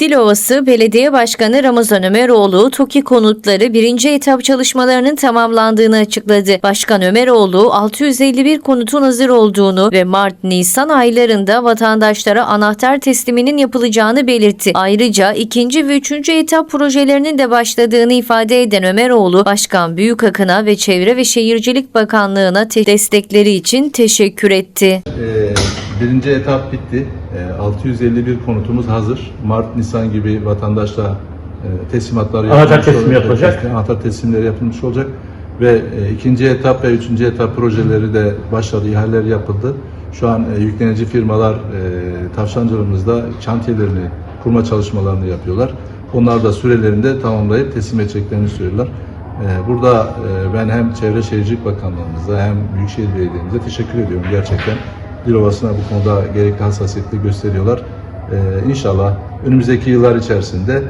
Dilovası Belediye Başkanı Ramazan Ömeroğlu, TOKİ konutları birinci etap çalışmalarının tamamlandığını açıkladı. Başkan Ömeroğlu, 651 konutun hazır olduğunu ve Mart-Nisan aylarında vatandaşlara anahtar tesliminin yapılacağını belirtti. Ayrıca ikinci ve üçüncü etap projelerinin de başladığını ifade eden Ömeroğlu, Başkan Büyükakın'a ve Çevre ve Şehircilik Bakanlığı'na te- destekleri için teşekkür etti. Ee, birinci etap bitti. Ee, 651 konutumuz hazır. Mart, Nisan gibi vatandaşla e, teslimatlar Anahtar yapılmış teslimi olacak. yapılacak. Teslim- Anahtar teslimleri yapılmış olacak. Ve e, ikinci etap ve üçüncü etap projeleri de başladı, ihaleler yapıldı. Şu an e, yüklenici firmalar Tavşancılığımızda şantiyelerini, kurma çalışmalarını yapıyorlar. Onlar da sürelerini tamamlayıp teslim edeceklerini söylüyorlar. Ee, Burada ben hem Çevre Şehircilik Bakanlığımıza hem Büyükşehir Belediye'mize teşekkür ediyorum gerçekten. Dilovası'na bu konuda gerekli hassasiyetli gösteriyorlar. Ee, İnşallah önümüzdeki yıllar içerisinde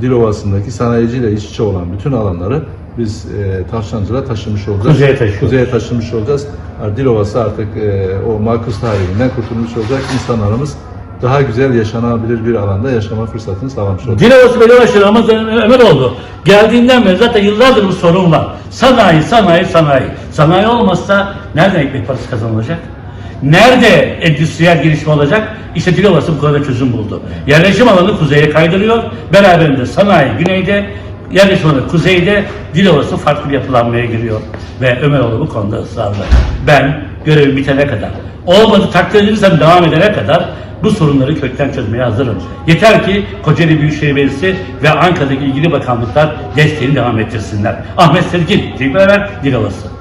Dilovası'ndaki sanayiciyle iç içe olan bütün alanları biz e, Tavşancı'la taşımış olacağız. Kuzeye taşıyoruz. Kuzeye taşımış olacağız. Yani Dilovası artık e, o makus tarihinden kurtulmuş olacak. İnsanlarımız daha güzel yaşanabilir bir alanda yaşama fırsatını sağlamış olacak. Dilovası Belediye Başkanı Ramazan Ömeroğlu geldiğinden beri zaten yıllardır bu sorun var. Sanayi, sanayi, sanayi. Sanayi olmazsa nereden ekmek parası kazanılacak? Nerede endüstriyel gelişme olacak? İşte Dilovası bu konuda çözüm buldu. Yerleşim alanı kuzeye kaydırıyor. Beraberinde sanayi güneyde, yerleşim alanı kuzeyde, Dilovası farklı bir yapılanmaya giriyor. Ve Ömeroğlu bu konuda ısrarlı. Ben görevim bitene kadar, olmadı takdir edilirsem devam edene kadar bu sorunları kökten çözmeye hazırım. Yeter ki Kocaeli Büyükşehir Belediyesi ve Ankara'daki ilgili bakanlıklar desteğini devam ettirsinler. Ahmet Tevfik Beraber, Dilovası.